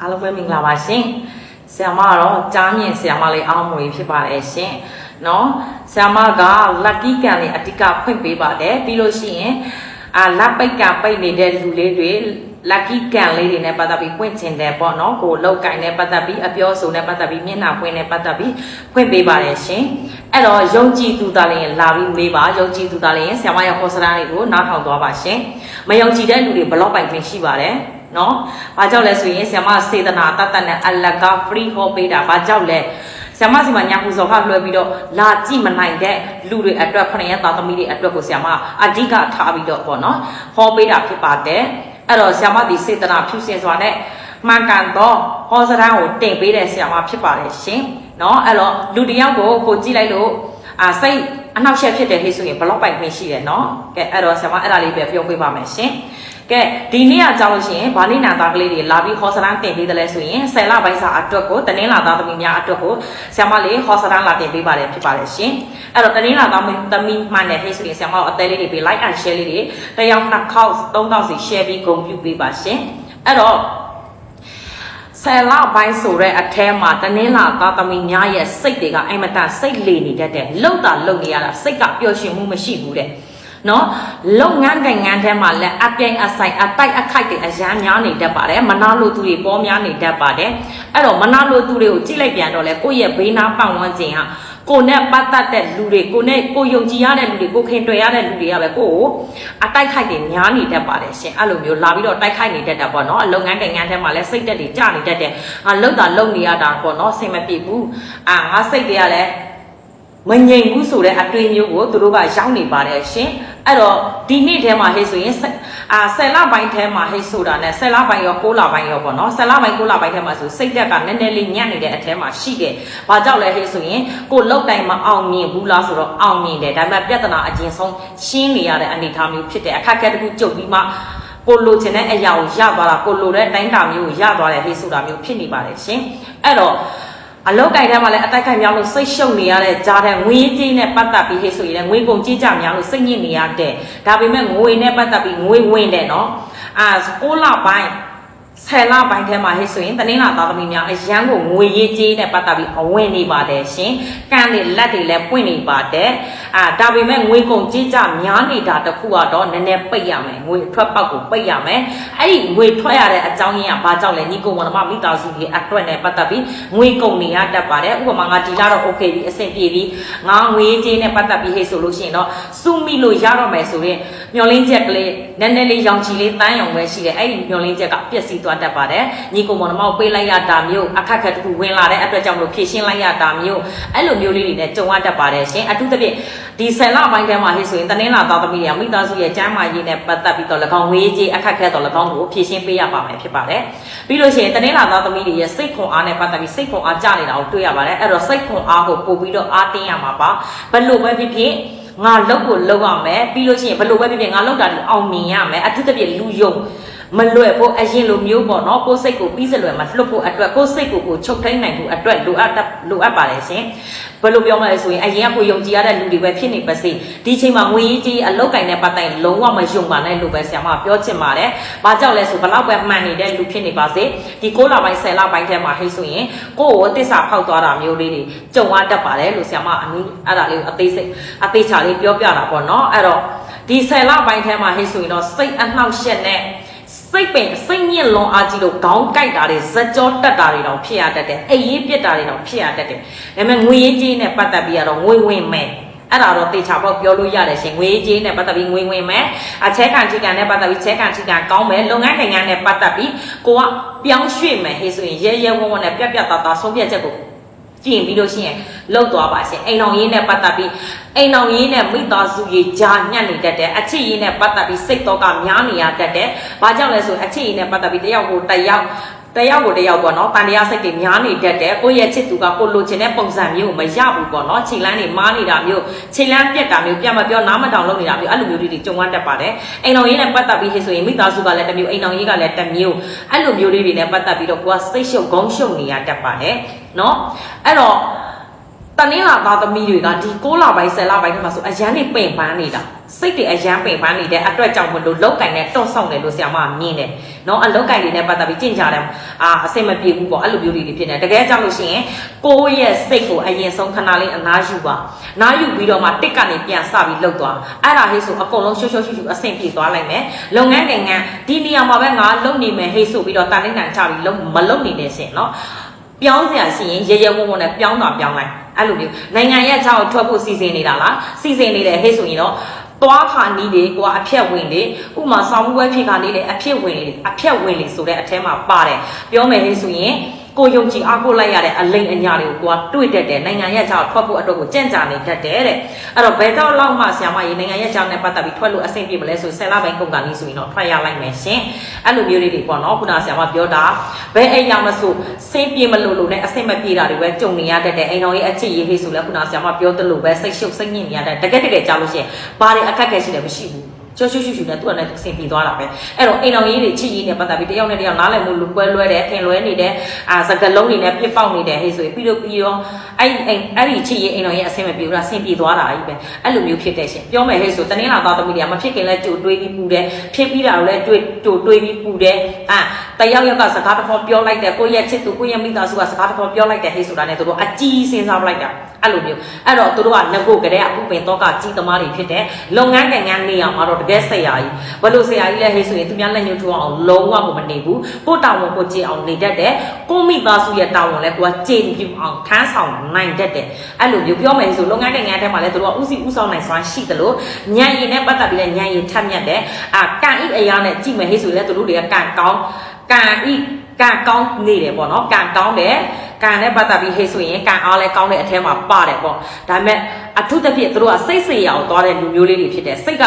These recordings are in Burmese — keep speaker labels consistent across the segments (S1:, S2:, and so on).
S1: အားလုံးပဲမင်္ဂလာပါရှင်ဆရာမကတော့ကြားမြင့်ဆရာမလေးအောင်မွေဖြစ်ပါတယ်ရှင်နော်ဆရာမက lucky ကံလေးအတိကဖွင့်ပေးပါတယ်ပြီးလို့ရှိရင်အာလက်ပိတ်ကံပိတ်နေတဲ့လူလေးတွေ lucky ကံလေးတွေနဲ့ပတ်သက်ပြီးဖွင့်ချင်တယ်ပေါ့နော်ကိုလောက်ကင်နဲ့ပတ်သက်ပြီးအပြောဆိုနဲ့ပတ်သက်ပြီးမျက်နှာဖွင့်နဲ့ပတ်သက်ပြီးဖွင့်ပေးပါတယ်ရှင်အဲ့တော့ယုံကြည်သူသားလေးရင်လာပြီးမေးပါယုံကြည်သူသားလေးရင်ဆရာမရဲ့ဟောစရာလေးကိုနားထောင်သွားပါရှင်မယုံကြည်တဲ့လူတွေဘလော့ပိုင်ခွင့်ရှိပါတယ် နော်။ဘာကြောင့်လဲဆိုရင်ဆ iam စေတနာတတ်တတ်နဲ့အလက free ဟောပေးတာဘာကြောင့်လဲဆ iam စီမှာညာပူဇော်ခလွှဲပြီးတော့လာကြည့်မနိုင်တဲ့လူတွေအတွက်ခဏရသားသမီးတွေအတွက်ကိုဆ iam အဓိကထားပြီးတော့ပေါ့နော်ဟောပေးတာဖြစ်ပါတယ်။အဲ့တော့ဆ iam ဒီစေတနာဖြူစင်စွာနဲ့မှန်ကန်တော့ဟောစရန်ကိုတင်ပေးတဲ့ဆ iam ဖြစ်ပါတယ်ရှင်။နော်အဲ့တော့လူတစ်ယောက်ကိုကိုကြည့်လိုက်လို့အာစိတ်အနောက်ရှက်ဖြစ်တယ်ဟိဆိုရင်ဘလော့ပိုင်ခွင့်ရှိတယ်နော်။ကဲအဲ့တော့ဆ iam အဲ့ဒါလေးပဲပြောပေးပါမယ်ရှင်။ ကဲဒီနေ့ကကြောက်လို့ရှိရင်ဗာလိနာသားကလေးတွေလာပြီးဟောစရန်တင်ပေးတယ်လဲဆိုရင်ဆယ်လပိုင်းစာအတွက်ကိုတနင်္လာသားသမီးများအတွက်ကိုဆ iam လေးဟောစရန်လာတင်ပေးပါတယ်ဖြစ်ပါတယ်ရှင်အဲ့တော့တနင်္လာသားသမီးမှန်တယ်ဟဲ့ဆိုရင်ဆ iam တို့အသေးလေးတွေပေး like and share လေးတွေတယောက်နှစ်ခေါက်သုံးခေါက်စီ share ပြီးဂုဏ်ပြုပေးပါရှင်အဲ့တော့ဆယ်လပိုင်းဆိုတဲ့အแทမှာတနင်္လာသားသမီးများရဲ့စိတ်တွေကအိမ်မတန်စိတ်လေနေတတ်တယ်လှုပ်တာလှုပ်နေရတာစိတ်ကပျော်ရွှင်မှုမရှိဘူးတဲ့ နော်လုပ်ငန်းကင်ငန်းထဲမှာလည်းအပြိုင်အဆိုင်အတိုက်အခိုက်တွေအရန်များနေတတ်ပါတယ်မနာလိုသူတွေပေါ်များနေတတ်ပါတယ်အဲ့တော့မနာလိုသူတွေကိုကြည့်လိုက်ပြန်တော့လေကိုယ့်ရဲ့ဘေးနားပတ်ဝန်းကျင်ဟာကိုနဲ့ပတ်သက်တဲ့လူတွေကိုနဲ့ကိုယုံကြည်ရတဲ့လူတွေကိုခင်တွေ့ရတဲ့လူတွေကပဲကိုကိုအတိုက်ခိုက်တွေများနေတတ်ပါတယ်ရှင်အဲ့လိုမျိုးလာပြီးတော့တိုက်ခိုက်နေတတ်တာပေါ့နော်အလုပ်ငန်းကင်ငန်းထဲမှာလည်းစိတ်တက်တွေကြနေတတ်တယ်ငါလှုပ်တာလှုပ်နေရတာပေါ့နော်ဆင်မပြေဘူးအာငါစိတ်တွေကလည်း မငြိမ်ဘူးဆိုတဲ့အတွေ့အမျိုးကိုသူတို့ကရောက်နေပါတယ်ရှင်အဲ့တော့ဒီနေ့ထဲမှာဟဲ့ဆိုရင်အာဆယ်လပိုင်းထဲမှာဟဲ့ဆိုတာနဲ့ဆယ်လပိုင်းရော6လပိုင်းရောပေါ့နော်ဆယ်လပိုင်း6လပိုင်းထဲမှာဆိုစိတ်တက်ကနည်းနည်းလေးညံ့နေတဲ့အထဲမှာရှိတယ်။ဘာကြောင့်လဲဟဲ့ဆိုရင်ကိုလောက်တိုင်းမအောင်မြင်ဘူးလားဆိုတော့အောင်မြင်တယ်ဒါပေမဲ့ပြဿနာအကျဉ်းဆုံးရှင်းနေရတဲ့အနေအထားမျိုးဖြစ်တယ်အခက်အခဲတစ်ခုကြုံပြီးမှကိုလိုချင်တဲ့အရာကိုရသွားတာကိုလိုတဲ့တိုင်းတာမျိုးကိုရသွားတယ်ဟဲ့ဆိုတာမျိုးဖြစ်နေပါတယ်ရှင်။အဲ့တော့ အလောက်တိုင်ထဲမှာလည်းအတိုက်ခိုက်များလို့စိတ်ရှုပ်နေရတဲ့ကြားတဲ့ငွေကြေးနဲ့ပတ်သက်ပြီးဟဲ့ဆိုရင်လည်းငွေကုန်ကြေးကြများလို့စိတ်ညစ်နေရတဲ့ဒါပေမဲ့ငွေနဲ့ပတ်သက်ပြီးငွေဝင်တယ်နော်အာ6လပိုင်း ဆယ်လပိုင်းထဲမှာဟဲ့ဆိုရင်တနင်္လာသားသမီးများအရန်ကိုငွေရေးကြေးနဲ့ပတ်သက်ပြီးအဝင်နေပါတယ်ရှင်။ကံတွေလက်တွေလည်းပွင့်နေပါတယ်။အာဒါပေမဲ့ငွေကုန်ကြေးကြများနေတာတခုကတော့နည်းနည်းပိတ်ရမယ်။ငွေထွက်ပေါက်ကိုပိတ်ရမယ်။အဲ့ဒီငွေထွက်ရတဲ့အကြောင်းရင်းကဘာကြောင့်လဲညီကောင်မမမိသားစုကြီးအတွက်နဲ့ပတ်သက်ပြီးငွေကုန်နေရတတ်ပါတယ်။ဥပမာငါဒီလာတော့ okay ပြီအဆင်ပြေပြီ။ငါငွေကြေးနဲ့ပတ်သက်ပြီးဟဲ့ဆိုလို့ရှိရင်တော့စုမိလို့ရတော့မယ်ဆိုရင်မျောလင်းချက်ကလေးနည်းနည်းလေးရောင်ချီလေးတန်းရောင်ပဲရှိတယ်။အဲ့ဒီမျောလင်းချက်ကပျက်စီးသွားတတ်ပါတယ်ညီကိုမောင်နှမကိုပေးလိုက်ရတာမျိုးအခက်ခက်တခုဝင်လာတဲ့အတွက်ကြောင့်မလို့ဖြည့်ရှင်းလိုက်ရတာမျိုးအဲ့လိုမျိုးလေးတွေနဲ့ကြုံရတတ်ပါတယ်ရှင်အထူးသဖြင့်ဒီဆယ်လပိုင်းထဲမှာဟိဆိုရင်တနင်္လာသားသမီးတွေကမိသားစုရဲ့ကျမ်းမာရေးနဲ့ပတ်သက်ပြီးတော့၎င်းဝေးကြီးအခက်ခက်တော့၎င်းကိုဖြည့်ရှင်းပေးရပါမယ်ဖြစ်ပါတယ်ပြီးလို့ရှိရင်တနင်္လာသားသမီးတွေရဲ့စိတ်ခွန်အားနဲ့ပတ်သက်ပြီးစိတ်ခွန်အားကျနေတာကိုတွေ့ရပါတယ်အဲ့တော့စိတ်ခွန်အားကိုပို့ပြီးတော့အားတင်းရမှာပါဘလို့ပဲဖြစ်ဖြစ်ငါလောက်ကိုလောက်ရမယ်ပြီးလို့ရှိရင်ဘလို့ပဲဖြစ်ဖြစ်ငါလောက်တာဒီအောင်မြင်ရမယ်အထူးသဖြင့်လူယုံ မလွယ်ဖို့အရင်လိုမျိုးပေါ့နော်ကိုယ်စိတ်ကိုပြီးစလွယ်မှာလွတ်ဖို့အတွက်ကိုယ်စိတ်ကိုကိုချုပ်ထိန်နိုင်ဖို့အတွက်လိုအပ်လိုအပ်ပါတယ်ရှင်ဘယ်လိုပြောမလဲဆိုရင်အရင်ကကိုယုံကြည်ရတဲ့လူတွေပဲဖြစ်နေပါစေဒီချိန်မှာငွေရေးကြီးအလောက်ကင်တဲ့ပတ်တိုင်လုံးဝမယုံပါနဲ့လို့ပဲဆရာမပြောချင်ပါတယ်ဘာကြောင့်လဲဆိုဘလောက်ပဲမှန်နေတဲ့လူဖြစ်နေပါစေဒီ6လပိုင်း10လပိုင်းထဲမှာဟိဆိုရင်ကိုယ့်ကိုတစ္ဆာဖောက်သွားတာမျိုးလေးတွေကြုံရတတ်ပါတယ်လို့ဆရာမအနည်းအဲ့ဒါလေးကိုအသေးစိတ်အသေးချာလေးပြောပြတာပေါ့နော်အဲ့တော့ဒီ10လပိုင်းထဲမှာဟိဆိုရင်တော့စိတ်အနှောက်ယှက်နဲ့ စိတ်ပင်စိတ်ညစ်လွန်အားကြီးလို့ခေါင်းကိုက်တာတွေဇက်ကြောတက်တာတွေတော့ဖြစ်ရတတ်တယ်အိပ်ရေးပြက်တာတွေတော့ဖြစ်ရတတ်တယ်ဒါပေမဲ့ငွေရေးကြီးနဲ့ပတ်သက်ပြီးတော့ငွေဝင်မယ်အဲ့ဒါတော့တေချာပေါက်ပြောလို့ရတယ်ရှင်ငွေကြေးနဲ့ပတ်သက်ပြီးငွေဝင်မယ်အချဲခံချိကန်နဲ့ပတ်သက်ပြီးချဲခံချိကန်ကောင်းမယ်လုပ်ငန်းနိုင်ငံနဲ့ပတ်သက်ပြီးကိုကပြောင်းရွှေ့မယ်ဟေးဆိုရင်ရဲရဲဝံ့ဝံ့နဲ့ပြက်ပြက်သားသားဆုံးဖြတ်ချက်ကို ကြည့်ပြီးလို့ရှိရင်လောက်သွားပါရှင်အိမ်တော်ရေးနဲ့ပတ်သက်ပြီးအိမ်တော်ရေးနဲ့မိသားစုရေးဂျာညံ့နေတတ်တယ်အချစ်ရေးနဲ့ပတ်သက်ပြီးစိတ်တော့ကများနေရတတ်တယ်ဘာကြောင့်လဲဆိုအချစ်ရေးနဲ့ပတ်သက်ပြီးတယောက်ကိုတယောက် တယောက်ကိုတယောက်ပေါ့နော်တန်တရားစိတ်တွေများနေတတ်တယ်ကိုယ့်ရဲ့ချစ်သူကကိုလိုချင်တဲ့ပုံစံမျိုးကိုမရဘူးပေါ့နော်ခြေလန်းတွေမားနေတာမျိုးခြေလန်းပြက်တာမျိုးပြမပြောနားမတောင်လုပ်နေတာမျိုးအဲ့လိုမျိုးတွေကြုံရတတ်ပါတယ်အိမ်တော်ရေးနဲ့ပတ်သက်ပြီးဟိဆိုရင်မိသားစုကလည်းတစ်မျိုးအိမ်တော်ရေးကလည်းတစ်မျိုးအဲ့လိုမျိုးလေးတွေနဲ့ပတ်သက်ပြီးတော့ကိုကစိတ်ရှုပ်ခေါင်းရှုပ်နေရတတ်ပါတယ်နော်အဲ့တော့ တနင်္လာသားသမီးတွေကဒီ6လပိုင်း10လပိုင်းထဲမှာဆိုအရန်နေပင်ပန်းနေတာစိတ်တွေအရန်ပင်ပန်းနေတဲ့အတွက်ကြောင့်မလို့လောက်ကင်နဲ့တွန့်ဆောင်တယ်လို့ဆရာမမြင်တယ်။နော်အလောက်ကင်တွေနဲ့ပတ်သက်ပြီးကြင်ကြတယ်အာအဆင်မပြေဘူးပေါ့အဲ့လိုမျိုးတွေဖြစ်နေတယ်။တကယ်ကြောင့်လို့ရှိရင်ကိုယ့်ရဲ့စိတ်ကိုအရင်ဆုံးခဏလေးအနားယူပါ။နားယူပြီးတော့မှတစ်ကနေပြန်စပြီးလှုပ်သွား။အဲ့ဒါဟေ့ဆိုအကုန်လုံးရှော့ရှော့ရှူရှူအဆင်ပြေသွားလိုက်မယ်။လုပ်ငန်းနိုင်ငံဒီနေရာမှာပဲငါလုပ်နေမယ်ဟေ့ဆိုပြီးတော့တာနိုင်နိုင်ချပြီးမလုပ်နေနဲ့ရှင်နော်။ပြောင်းစရာရှိရင်ရရဝုံဝုံနဲ့ပြောင်းတာပြောင်းလိုက်။ အဲ့လိုမျိုးနိုင်ငံရဲ့အကြောင်းထွက်ဖို့စီစဉ်နေတာလားစီစဉ်နေတယ်ဟဲ့ဆိုရင်တော့သွားခါနီးတွေကွာအဖြက်ဝင်တွေဥမာဆောင်းပွဲဖြစ်ခါနေတယ်အဖြက်ဝင်တွေအဖြက်ဝင်တွေဆိုတဲ့အထဲမှာပါတယ်ပြောမယ်ဟဲ့ဆိုရင် ကိုယုံကြည်အားကိုးလိုက်ရတဲ့အလိမ်အညာတွေကိုကိုကတွေ့တတ်တယ်နိုင်ငံရဲ့အကြောင်းထွက်ဖို့အတွက်ကိုကြံ့ကြာနေတတ်တယ်တဲ့အဲ့တော့ဘယ်တော့လောက်မှဆရာမကြီးနိုင်ငံရဲ့အကြောင်းနဲ့ပတ်သက်ပြီးထွက်လို့အဆင်ပြေမလဲဆိုဆယ်လပိုင်းကုန်ကနီးဆိုရင်တော့ထွက်ရလိုက်မယ်ရှင်အဲ့လိုမျိုးလေးတွေပေါ့နော်ခုနဆရာမပြောတာဘယ်အိမ်ရောက်မဆိုစင်ပြေမလို့လို့နဲ့အဆင်မပြေတာတွေပဲကြုံနေရတတ်တယ်အိမ်တော်ရဲ့အချစ်ရေးဟေးဆိုလဲခုနဆရာမပြောသလိုပဲစိတ်ရှုပ်စိတ်ညစ်နေရတဲ့တကယ်တကယ်ကြားလို့ရှိရင်ဘာတွေအခက်အခဲရှိတယ်မရှိဘူး ကျော်ရှုရှုရှုနဲ့သူ့အနေနဲ့စင်ပြေသွားတာပဲအဲ့တော့အိမ်တော်ရေးတွေချစ်ရေးနဲ့ပတ်သက်ပြီးတယောက်နဲ့တယောက်နားလည်မှုလူပွဲလွဲတယ်ထင်လွဲနေတယ်အာစကလုံးတွေနဲ့ပြစ်ပေါက်နေတယ်ဟေးဆိုရင်ပြီးတော့ပြီးတော့ အဲ့အဲ့အဲ့ဒီချစ်ရေးအိမ်တော်ရေးအဆင်မပြေဘူးလားဆင်ပြေသွားတာကြီးပဲအဲ့လိုမျိုးဖြစ်တဲ့ရှင်ပြောမယ်ဟေးဆိုတနင်္လာသားသမီးတွေကမဖြစ်ခင်လဲကြိုတွေးပြီးပူတယ်ဖြစ်ပြီးတာလည်းတွေးကြိုတွေးပြီးပူတယ်အာတယောက်ယောက်ကစကားတစ်ခေါက်ပြောလိုက်တယ်ကိုယ့်ရဲ့ချစ်သူကိုယ့်ရဲ့မိသားစုကစကားတစ်ခေါက်ပြောလိုက်တယ်ဟေးဆိုတာနဲ့သူတို့အကြီးစဉ်းစားလိုက်တာအဲ့လိုမျိုးအဲ့တော့သူတို့ကငကိုကလေးကဥပင်တော့ကကြီးသမားတွေဖြစ်တယ်လုပ်ငန်းကံကန်းနေအောင်မှာတော့တကယ်ဆက်ရကြီးဘလို့ဆရာကြီးလဲဟေးဆိုရင်သူများလက်ညှိုးထိုးအောင်လုံးဝကိုမနေဘူးကိုတာဝန်ကိုကြည်အောင်နေတတ်တယ်ကိုမိသားစုရဲ့တာဝန်လဲကိုကကြည်ပြူအောင်ထမ်းဆောင်နိုင်တတ်တယ်အဲ့လိုမျိုးပြောမယ်ဆိုလုပ်ငန်းကံကန်းထဲမှာလဲသူတို့ကဥစီဥဆောင်နိုင်စွမ်းရှိတယ်လို့ညံရည်နဲ့ပတ်သက်ပြီးလဲညံရည်ထပ်မြတ်တယ်အာကံဤအရာနဲ့ကြည့်မယ်ဟေးဆိုလဲသူတို့တွေကကံကောင်းကံဤကံကောင်းနေတယ်ပေါ့နော်ကံကောင်းတယ်ကံနဲ့ပတ်သက်ပြီးဟေးဆိုရင်ကံအားလဲကောင်းတဲ့အထဲမှာပါတယ်ပေါ့ဒါပေမဲ့အထုသဖြင့်သူတို့ကစိတ်စေရအောင်သွားတဲ့လူမျိုးလေးတွေဖြစ်တယ်စိတ်က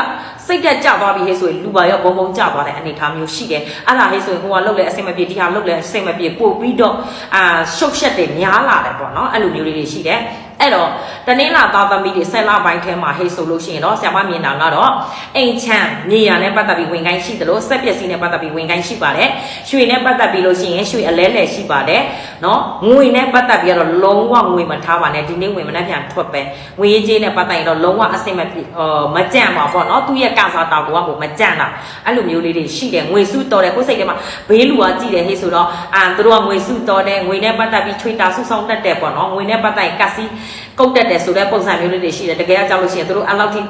S1: စိတ်ကကြသွားပြီဟေးဆိုရင်လူပါရောဘုံဘုံကြသွားတဲ့အနေအထားမျိုးရှိတယ်အဲ့ဒါဟေးဆိုရင်ဟိုကလှုပ်လဲအဆင်မပြေဒီဟာလှုပ်လဲအဆင်မပြေပို့ပြီးတော့အာရှုပ်ရှက်တွေများလာတယ်ပေါ့နော်အဲ့လိုမျိုးလေးတွေရှိတယ်အဲ့တော့တနင်္လာသားသမီးတွေဆက်လာပိုင်းထဲမှာဟေးဆိုလို့ရှိရင်တော့ဆရာမမြင်တာကတော့အိမ်ချမ်းမြေယာနဲ့ပတ်သက်ပြီးဝင်ကိုင်းရှိတယ်လို့ဆက်ပျက်စီးနဲ့ပတ်သက်ပြီးဝင်ကိုင်းရှိပါတယ်ရွှေနဲ့ပတ်သက်ပြီးလို့ရှိရင်ရွှေအလဲလဲရှိပါတယ်နော်ငွေနဲ့ပတ်သက်ပြီးတော့လုံးဝငွေမထားပါနဲ့ဒီနေ့ဝင်မနှက်ပြန်ထွက်ပဲငွေရေးကြေးနဲ့ပတ်သက်ရင်တော့လုံးဝအဆင်မပြေမကြံ့ပါပေါ့နော်သူ့ရဲ့ကစားတောက်ကောဟိုမကြံ့တာအဲ့လိုမျိုးလေးတွေရှိတယ်ငွေစုတော်တယ်ကိုယ်စိတ်ထဲမှာဘေးလူကကြည့်တယ်ဟေးဆိုတော့အာသူတို့ကငွေစုတော်တယ်ငွေနဲ့ပတ်သက်ပြီးချွေတာစုဆောင်တတ်တယ်ပေါ့နော်ငွေနဲ့ပတ်သက်ရင်ကစီကုတ်တက်တယ်ဆိုတဲ့ပုံစံမျိုးလေးတွေရှိတယ်တကယ်ကြောက်လို့ရှိရင်သူတို့အဲ့လောက်ထိ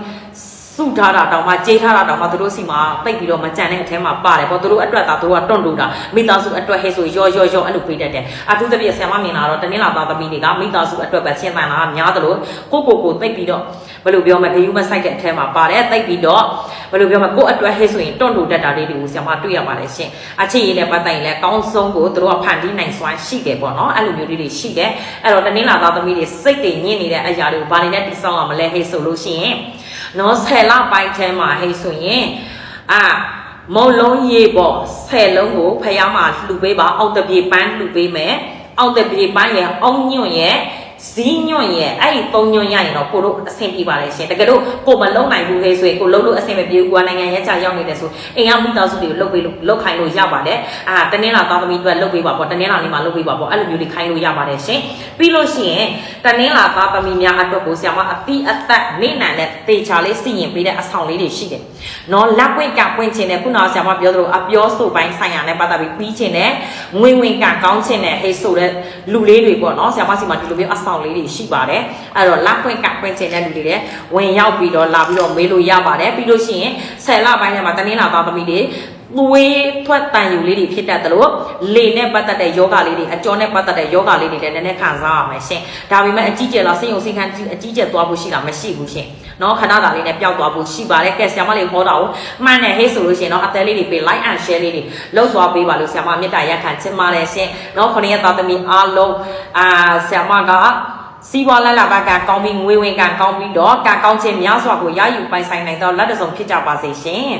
S1: စုထားတာတောင်မှကြေးထားတာတောင်မှသူတို့စီမှာတိတ်ပြီးတော့မကြံတဲ့အထဲမှာပါတယ်ပေါ့သူတို့အတွက်သာသူတို့ကတွန့်တူတာမိသားစုအတွက်ဟဲဆိုရောရောရောအဲ့လိုပေးတတ်တယ်အထူးသဖြင့်ဆရာမမြင်လာတော့တနင်္လာသားသမီးတွေကမိသားစုအတွက်ပဲရှင်းပန်တာများသလိုကိုကိုကိုတိတ်ပြီးတော့ ဘယ်လိုပြောမလဲဂယုမဆိုင်တဲ့အထဲမှာပါတယ်တိတ်ပြီးတော့ဘယ်လိုပြောမလဲကိုအတွက်ဟဲဆိုရင်တွန့်တူတတ်တာလေးတွေကိုဆရာမတွေ့ရပါတယ်ရှင်အချစ်ရည်နဲ့ပတ်သက်ရင်လည်းကောင်းဆုံးကိုသူတို့ကဖန်တီးနိုင်စွမ်းရှိတယ်ပေါ့နော်အဲ့လိုမျိုးလေးတွေရှိတယ်အဲ့တော့တနင်္လာသားသမီးတွေစိတ်တွေညစ်နေတဲ့အရာတွေကိုဘာတွေနဲ့တိစောင်းရမလဲဟဲဆိုလို့ရှိရင်နော်ဆယ်လပိုင်းထဲမှာဟဲဆိုရင်အာမုံလုံးရေပေါ့ဆယ်လုံးကိုဖះမှာလှူပေးပါအောက်တပြေပန်းလှူပေးမယ်အောက်တပြေပန်းရဲ့အောင်းညွန့်ရဲ့ ဇီးညွန့်ရဲ့အဲ့ဒီပုံညွန့်ရရင်တော့ကိုတို့အဆင်ပြေပါလေရှင်တကယ်လို့ကိုမလုံးနိုင်ဘူးဟဲဆိုရင်ကိုလုံးလို့အဆင်မပြေဘူးကွာနိုင်ငံရဲ့ချရောက်နေတယ်ဆိုအိမ်ကမိသားစုတွေကိုလုတ်ပေးလို့လုတ်ခိုင်းလို့ရပါတယ်အာတနင်္လာသားသမီးတွေလုတ်ပေးပါပေါ့တနင်္လာနေ့မှာလုတ်ပေးပါပေါ့အဲ့လိုမျိုးတွေခိုင်းလို့ရပါတယ်ရှင်ပြီးလို့ရှိရင်တနင်္လာသားသမီးများအတွက်ကိုဆရာမအတိအသက်နေနံနဲ့တေချာလေးစီရင်ပေးတဲ့အဆောင်လေးတွေရှိတယ်နော်လက်ပွင့်ကပွင့်ခြင်းနဲ့ခုနကဆရာမပြောသလိုအပြောဆိုပိုင်းဆိုင်ရာနဲ့ပတ်သက်ပြီးပြီးခြင်းနဲ့ငွေဝင်ကကောင်းခြင်းနဲ့ဟေးဆိုတဲ့လူလေးတွေပေါ့နော်ဆရာမစီမှာဒီလိုမျိုးအဆောင်လေးတွေရှိပါတယ်အဲ့တော့လက်ပွင့်ကပွင့်ခြင်းတဲ့လူတွေလည်းဝင်ရောက်ပြီးတော့လာပြီးတော့မေးလို့ရပါတယ်ပြီးလို့ရှိရင်ဆယ်လပိုင်းထဲမှာတနင်္လာသားသမီးတွေ သွေးထွက်တန်ယူလေးတွေဖြစ်တတ်တယ်လို့လေနဲ့ပတ်သက်တဲ့ယောဂလေးတွေအကျော်နဲ့ပတ်သက်တဲ့ယောဂလေးတွေလည်းနည်းနည်းခံစားရမယ်ရှင်ဒါပေမဲ့အကြီးကျယ်လားစိတ်ယုံစိတ်ခံအကြီးကျယ်သွားဖို့ရှိတာမရှိဘူးရှင်နော်ခဏတာလေးနဲ့ပျောက်သွားဖို့ရှိပါတယ်ကဲဆရာမလေးဟောတာကိုမှန်တယ်ဟေးဆိုလို့ရှင်နော်အသေးလေးတွေပေး like and share လေးတွေလောက်သွားပေးပါလို့ဆရာမမေတ္တာရက်ခံချင်ပါတယ်ရှင်နော်ခொနည်းသားသမီးအားလုံးအာဆရာမကစီးပွားလက်လာဘကကောင်းပြီးငွေဝင်ကကောင်းပြီးတော့ကကောင်းခြင်းများစွာကိုရယူပိုင်ဆိုင်နိုင်တော့လက်တစုံဖြစ်ကြပါစေရှင်